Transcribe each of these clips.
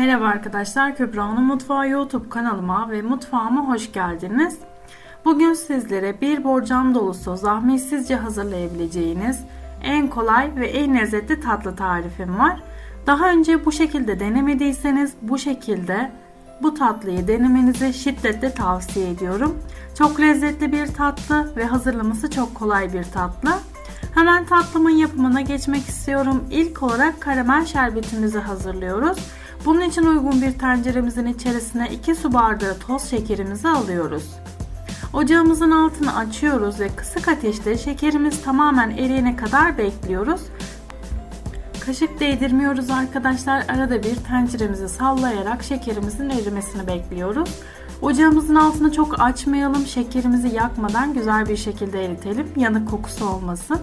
Merhaba arkadaşlar, Kübra'nın Mutfağı YouTube kanalıma ve mutfağıma hoş geldiniz. Bugün sizlere bir borcam dolusu zahmetsizce hazırlayabileceğiniz en kolay ve en lezzetli tatlı tarifim var. Daha önce bu şekilde denemediyseniz bu şekilde bu tatlıyı denemenizi şiddetle tavsiye ediyorum. Çok lezzetli bir tatlı ve hazırlaması çok kolay bir tatlı. Hemen tatlımın yapımına geçmek istiyorum. İlk olarak karamel şerbetimizi hazırlıyoruz. Bunun için uygun bir tenceremizin içerisine 2 su bardağı toz şekerimizi alıyoruz. Ocağımızın altını açıyoruz ve kısık ateşte şekerimiz tamamen eriyene kadar bekliyoruz. Kaşık değdirmiyoruz arkadaşlar. Arada bir tenceremizi sallayarak şekerimizin erimesini bekliyoruz. Ocağımızın altını çok açmayalım. Şekerimizi yakmadan güzel bir şekilde eritelim. Yanık kokusu olmasın.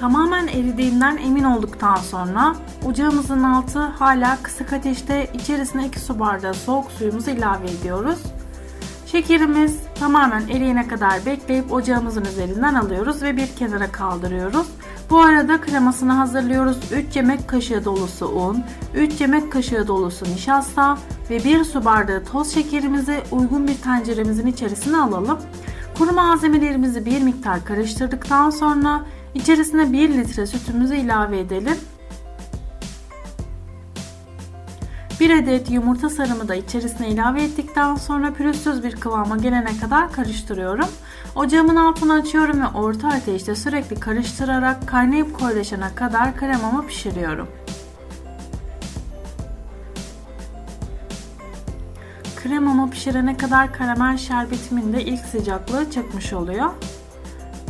Tamamen eridiğinden emin olduktan sonra ocağımızın altı hala kısık ateşte içerisine 2 su bardağı soğuk suyumuzu ilave ediyoruz. Şekerimiz tamamen eriyene kadar bekleyip ocağımızın üzerinden alıyoruz ve bir kenara kaldırıyoruz. Bu arada kremasını hazırlıyoruz. 3 yemek kaşığı dolusu un, 3 yemek kaşığı dolusu nişasta ve 1 su bardağı toz şekerimizi uygun bir tenceremizin içerisine alalım. Kuru malzemelerimizi bir miktar karıştırdıktan sonra içerisine 1 litre sütümüzü ilave edelim. 1 adet yumurta sarımı da içerisine ilave ettikten sonra pürüzsüz bir kıvama gelene kadar karıştırıyorum. Ocağımın altını açıyorum ve orta ateşte sürekli karıştırarak kaynayıp koyulaşana kadar kremamı pişiriyorum. Kremamı pişirene kadar karamel şerbetimin de ilk sıcaklığı çıkmış oluyor.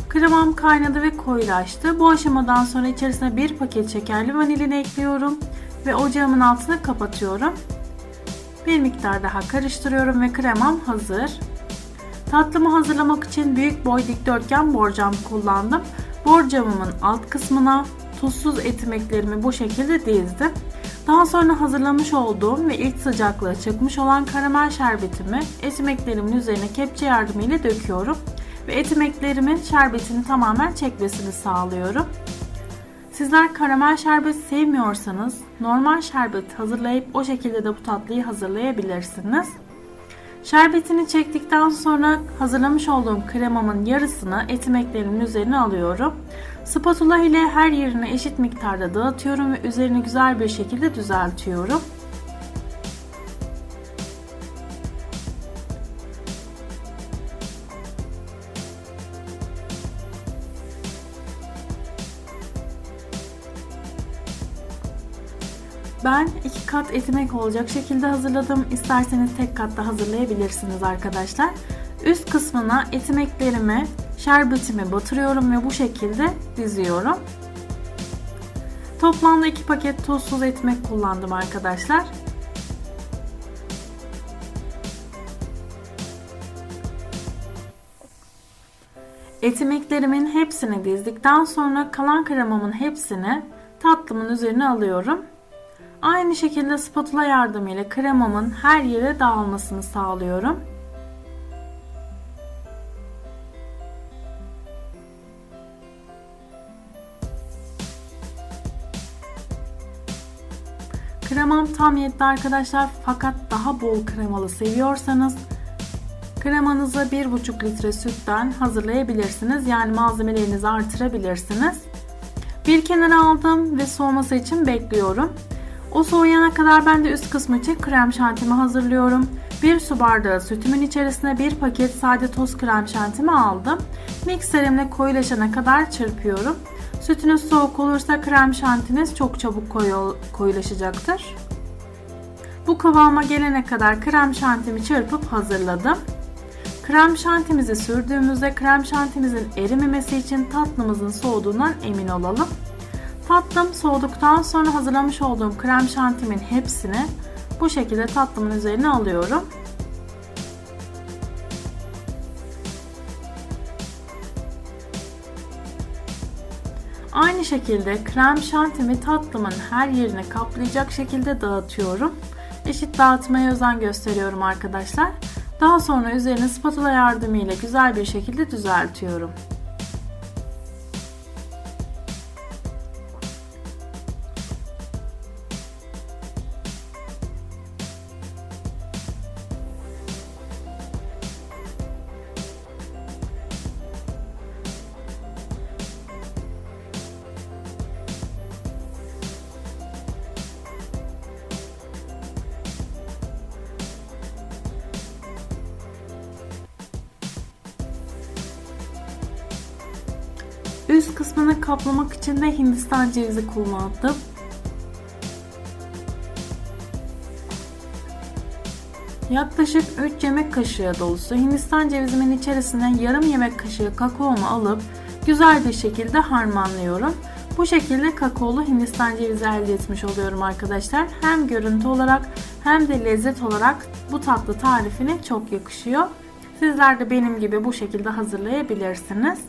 Kremam kaynadı ve koyulaştı. Bu aşamadan sonra içerisine bir paket şekerli vanilin ekliyorum ve ocağımın altını kapatıyorum. Bir miktar daha karıştırıyorum ve kremam hazır. Tatlımı hazırlamak için büyük boy dikdörtgen borcam kullandım. Borcamımın alt kısmına tuzsuz etimeklerimi bu şekilde dizdim. Daha sonra hazırlamış olduğum ve ilk sıcaklığı çıkmış olan karamel şerbetimi etimeklerimin üzerine kepçe yardımıyla döküyorum ve etimeklerimin şerbetini tamamen çekmesini sağlıyorum. Sizler karamel şerbet sevmiyorsanız normal şerbet hazırlayıp o şekilde de bu tatlıyı hazırlayabilirsiniz. Şerbetini çektikten sonra hazırlamış olduğum kremamın yarısını etimeklerimin üzerine alıyorum. Spatula ile her yerine eşit miktarda dağıtıyorum ve üzerini güzel bir şekilde düzeltiyorum. Ben iki kat etimek olacak şekilde hazırladım. İsterseniz tek kat da hazırlayabilirsiniz arkadaşlar. Üst kısmına etimeklerimi, şerbetimi batırıyorum ve bu şekilde diziyorum. Toplamda iki paket tuzsuz etmek kullandım arkadaşlar. Etimeklerimin hepsini dizdikten sonra kalan kremamın hepsini tatlımın üzerine alıyorum. Aynı şekilde spatula yardımıyla kremamın her yere dağılmasını sağlıyorum. Kremam tam yetti arkadaşlar fakat daha bol kremalı seviyorsanız kremanızı 1,5 litre sütten hazırlayabilirsiniz. Yani malzemelerinizi artırabilirsiniz. Bir kenara aldım ve soğuması için bekliyorum. O soğuyana kadar ben de üst kısmı için krem şantimi hazırlıyorum. Bir su bardağı sütümün içerisine bir paket sade toz krem şantimi aldım. Mikserimle koyulaşana kadar çırpıyorum. Sütünüz soğuk olursa krem şantiniz çok çabuk koyu, koyulaşacaktır. Bu kıvama gelene kadar krem şantimi çırpıp hazırladım. Krem şantimizi sürdüğümüzde krem şantimizin erimemesi için tatlımızın soğuduğundan emin olalım. Tatlım soğuduktan sonra hazırlamış olduğum krem şantimin hepsini bu şekilde tatlımın üzerine alıyorum. Aynı şekilde krem şantimi tatlımın her yerine kaplayacak şekilde dağıtıyorum. Eşit dağıtmaya özen gösteriyorum arkadaşlar. Daha sonra üzerine spatula yardımıyla güzel bir şekilde düzeltiyorum. Üst kısmını kaplamak için de Hindistan cevizi kullandım. Yaklaşık 3 yemek kaşığı dolusu Hindistan cevizimin içerisine yarım yemek kaşığı kakaomu alıp güzel bir şekilde harmanlıyorum. Bu şekilde kakaolu Hindistan cevizi elde etmiş oluyorum arkadaşlar. Hem görüntü olarak hem de lezzet olarak bu tatlı tarifine çok yakışıyor. Sizler de benim gibi bu şekilde hazırlayabilirsiniz.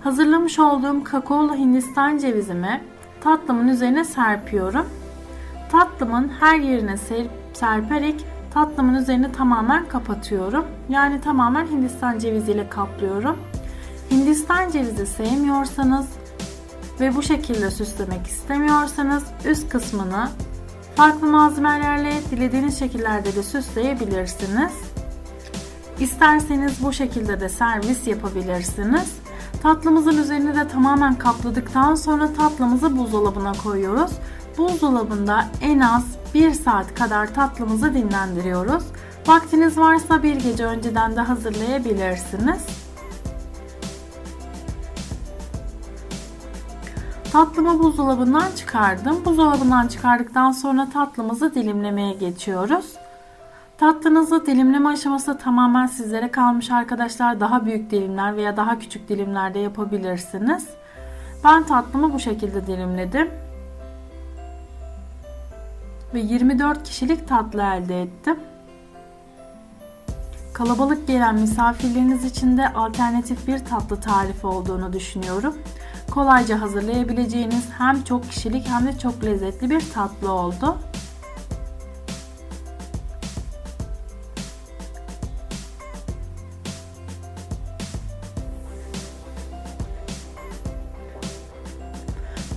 Hazırlamış olduğum kakaolu Hindistan cevizimi tatlımın üzerine serpiyorum. Tatlımın her yerine serperek tatlımın üzerini tamamen kapatıyorum. Yani tamamen Hindistan ceviziyle kaplıyorum. Hindistan cevizi sevmiyorsanız ve bu şekilde süslemek istemiyorsanız üst kısmını farklı malzemelerle dilediğiniz şekillerde de süsleyebilirsiniz. İsterseniz bu şekilde de servis yapabilirsiniz. Tatlımızın üzerini de tamamen kapladıktan sonra tatlımızı buzdolabına koyuyoruz. Buzdolabında en az 1 saat kadar tatlımızı dinlendiriyoruz. Vaktiniz varsa bir gece önceden de hazırlayabilirsiniz. Tatlımı buzdolabından çıkardım. Buzdolabından çıkardıktan sonra tatlımızı dilimlemeye geçiyoruz. Tatlınızı dilimleme aşaması tamamen sizlere kalmış arkadaşlar. Daha büyük dilimler veya daha küçük dilimlerde yapabilirsiniz. Ben tatlımı bu şekilde dilimledim. Ve 24 kişilik tatlı elde ettim. Kalabalık gelen misafirleriniz için de alternatif bir tatlı tarifi olduğunu düşünüyorum. Kolayca hazırlayabileceğiniz hem çok kişilik hem de çok lezzetli bir tatlı oldu.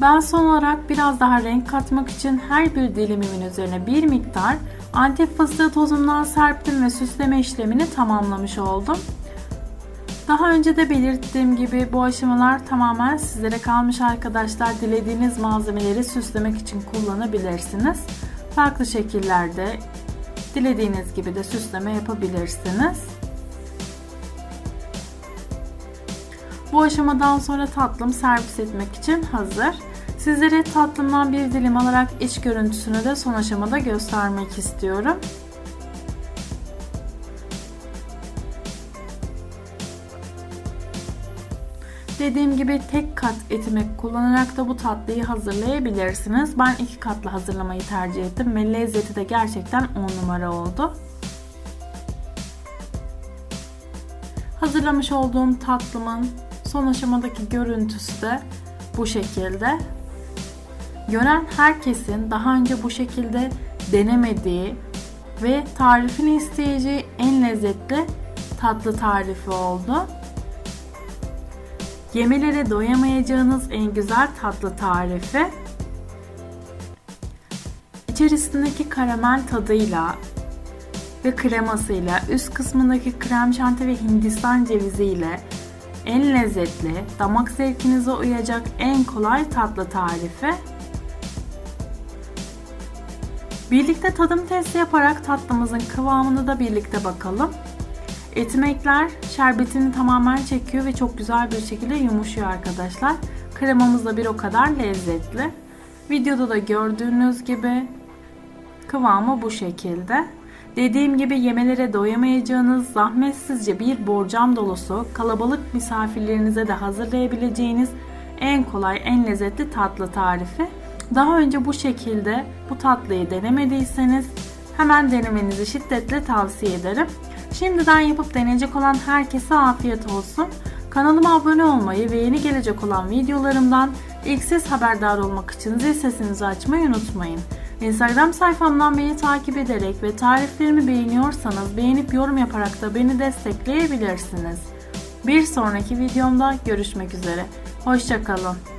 Ben son olarak biraz daha renk katmak için her bir dilimimin üzerine bir miktar antep fıstığı tozumdan serptim ve süsleme işlemini tamamlamış oldum. Daha önce de belirttiğim gibi bu aşamalar tamamen sizlere kalmış arkadaşlar. Dilediğiniz malzemeleri süslemek için kullanabilirsiniz. Farklı şekillerde dilediğiniz gibi de süsleme yapabilirsiniz. Bu aşamadan sonra tatlım servis etmek için hazır. Sizlere tatlımdan bir dilim alarak iç görüntüsünü de son aşamada göstermek istiyorum. Dediğim gibi tek kat etimek kullanarak da bu tatlıyı hazırlayabilirsiniz. Ben iki katlı hazırlamayı tercih ettim ve lezzeti de gerçekten 10 numara oldu. Hazırlamış olduğum tatlımın son aşamadaki görüntüsü de bu şekilde. Gören herkesin daha önce bu şekilde denemediği ve tarifini isteyeceği en lezzetli tatlı tarifi oldu. Yemelere doyamayacağınız en güzel tatlı tarifi. İçerisindeki karamel tadıyla ve kremasıyla üst kısmındaki krem şanti ve hindistan cevizi ile en lezzetli, damak zevkinize uyacak en kolay tatlı tarifi. Birlikte tadım testi yaparak tatlımızın kıvamını da birlikte bakalım. Etimekler şerbetini tamamen çekiyor ve çok güzel bir şekilde yumuşuyor arkadaşlar. Kremamız da bir o kadar lezzetli. Videoda da gördüğünüz gibi kıvamı bu şekilde. Dediğim gibi yemelere doyamayacağınız zahmetsizce bir borcam dolusu kalabalık misafirlerinize de hazırlayabileceğiniz en kolay en lezzetli tatlı tarifi. Daha önce bu şekilde bu tatlıyı denemediyseniz hemen denemenizi şiddetle tavsiye ederim. Şimdiden yapıp deneyecek olan herkese afiyet olsun. Kanalıma abone olmayı ve yeni gelecek olan videolarımdan ilk siz haberdar olmak için zil sesinizi açmayı unutmayın. Instagram sayfamdan beni takip ederek ve tariflerimi beğeniyorsanız beğenip yorum yaparak da beni destekleyebilirsiniz. Bir sonraki videomda görüşmek üzere. Hoşçakalın.